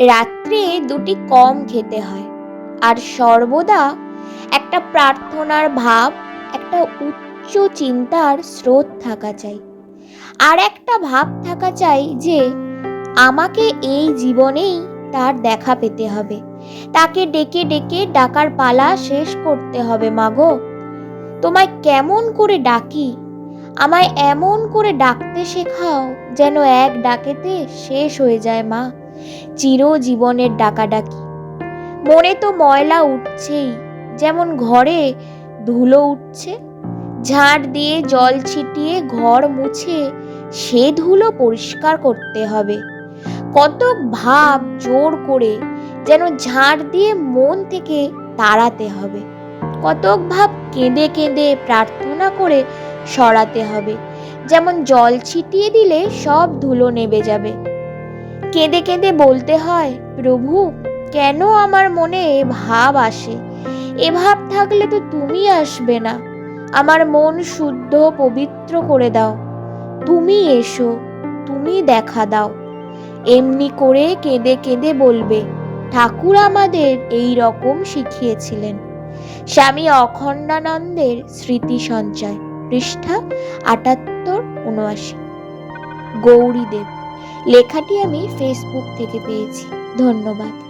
রাত্রে দুটি কম খেতে হয়। আর সর্বদা একটা প্রার্থনার ভাব, একটা উচ্চ চিন্তার স্রোত থাকা চাই। আর একটা ভাব থাকা চাই যে আমাকে এই জীবনেই তার দেখা পেতে হবে। তাকে ডেকে ডেকে ডাকার পালা শেষ করতে হবে মাগো তোমায় কেমন করে ডাকি? আমায় এমন করে ডাকতে শেখাও যেন এক ডাকেতে শেষ হয়ে যায়, মা। চিরজীবনের ডাকাডাকি। মনে তো ময়লা উঠছেই, যেমন ঘরে ধুলো উঠছে। ঝাড় দিয়ে জল ছিটিয়ে ঘর মুছে সে ধুলো পরিষ্কার করতে হবে। কত ভাব জোর করে যেন ঝাড় দিয়ে মন থেকে তাড়াতে হবে। কতক ভাব কেঁদে কেঁদে প্রার্থনা করে সরাতে হবে। যেমন জল ছিটিয়ে দিলে সব ধুলো নেবে যাবে। কেঁদে কেঁদে বলতে হয়, প্রভু, কেন আমার মনে এ ভাব আসে? এ ভাব থাকলে তো তুমি আসবে না। আমার মন শুদ্ধ, পবিত্র করে দাও। তুমি এসো, তুমি দেখা দাও। এমনি করে কেঁদে কেঁদে বলবে, ঠাকুর আমাদের এই রকম শিখিয়েছিলেন। স্বামী অখণ্ডানন্দের স্মৃতি সঞ্চয়, পৃষ্ঠা আটাত্তর উনআশি গৌরীদেব। লেখাটি আমি ফেসবুক থেকে পেয়েছি। ধন্যবাদ।